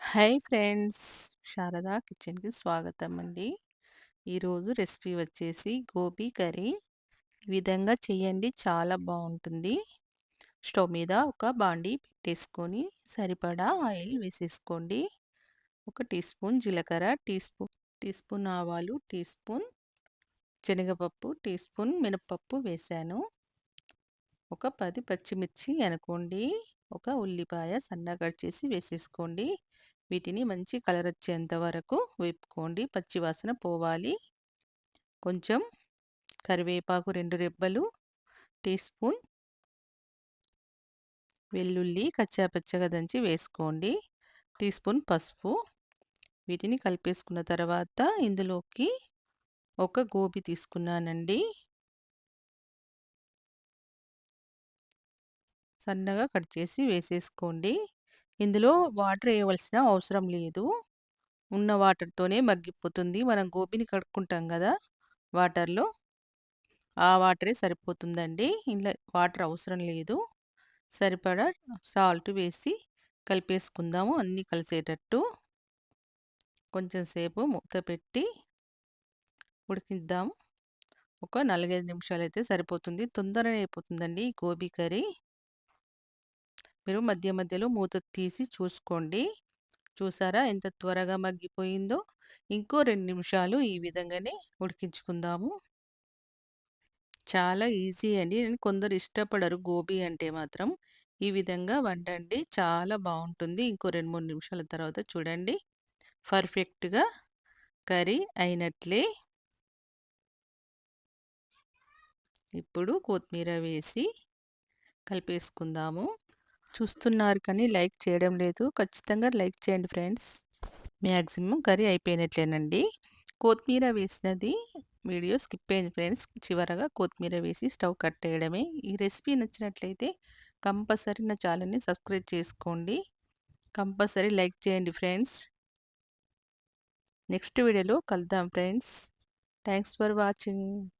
Hi friends! Sharada కిచెన్‌కి స్వాగతం అండి. ఈరోజు రెసిపీ వచ్చేసి గోబీ కర్రీ. ఈ విధంగా చేయండి చాలా బాగుంటుంది స్టవ్ మీద ఒక బాండీ పెట్టేసుకొని సరిపడా ఆయిల్ వేసేసుకోండి. ఒక టీ స్పూన్ జీలకర్ర, టీ స్పూన్ టీ స్పూన్ ఆవాలు, టీ స్పూన్ శనగపప్పు, టీ స్పూన్ మినపప్పు వేశాను. ఒక పది పచ్చిమిర్చి అనుకోండి. ఒక ఉల్లిపాయ సన్నగా కట్ చేసి వేసేసుకోండి. వీటిని మంచి కలర్ వచ్చేంత వరకు వేపుకోండి. పచ్చివాసన పోవాలి. కొంచెం కరివేపాకు రెండు రెబ్బలు, టీ స్పూన్ వెల్లుల్లి కచ్చా పచ్చగా దంచి వేసుకోండి. టీ స్పూన్ పసుపు. వీటిని కలిపేసుకున్న తర్వాత ఇందులోకి ఒక గోబీ తీసుకున్నానండి. సన్నగా కట్ చేసి వేసేసుకోండి. ఇందులో వాటర్ వేయవలసిన అవసరం లేదు. ఉన్న వాటర్‌తోనే మగ్గిపోతుంది. మనం గోబీని కడుక్కుంటాం కదా వాటర్‌లో. ఆ వాటరే సరిపోతుందండి. ఇందులో వాటర్ అవసరం లేదు. సరిపడా సాల్ట్ వేసి కలిపేసుకుందాము అన్నీ కలిసేటట్టు. కొంచెం సేపు మూత పెట్టి ఉడికిద్దాము ఒక నాలుగైదు నిమిషాలు అయితే సరిపోతుంది. తొందరగా అయిపోతుందండి గోబీ కర్రీ. మీరు మధ్య మధ్యలో మూత తీసి చూసుకోండి. చూసారా ఎంత త్వరగా మగ్గిపోయిందో? ఇంకో రెండు నిమిషాలు ఈ విధంగానే ఉడికించుకుందాము. చాలా ఈజీ అండి. నేను కొందరు ఇష్టపడరు గోబీ అంటే మాత్రం. ఈ విధంగా వండండి. చాలా బాగుంటుంది ఇంకో 2, 3 నిమిషాల తర్వాత చూడండి. పర్ఫెక్ట్‌గా కర్రీ అయినట్లే. ఇప్పుడు కొత్తిమీర వేసి కలిపేసుకుందాము. చూస్తున్నారు కానీ లైక్ చేయడం లేదు. ఖచ్చితంగా లైక్ చేయండి ఫ్రెండ్స్. మ్యాక్సిమం కర్రీ అయిపోయినట్లేనండి. కొత్తిమీర వేసినది వీడియో స్కిప్ అయింది ఫ్రెండ్స్. చివరగా కొత్తిమీర వేసి స్టవ్ కట్టేయడమే. ఈ రెసిపీ నచ్చినట్లయితే కంపల్సరీ నా ఛానల్‌ని సబ్స్క్రైబ్ చేసుకోండి. కంపల్సరీ లైక్ చేయండి ఫ్రెండ్స్. నెక్స్ట్ వీడియోలో కలుద్దాం ఫ్రెండ్స్. Thanks for watching.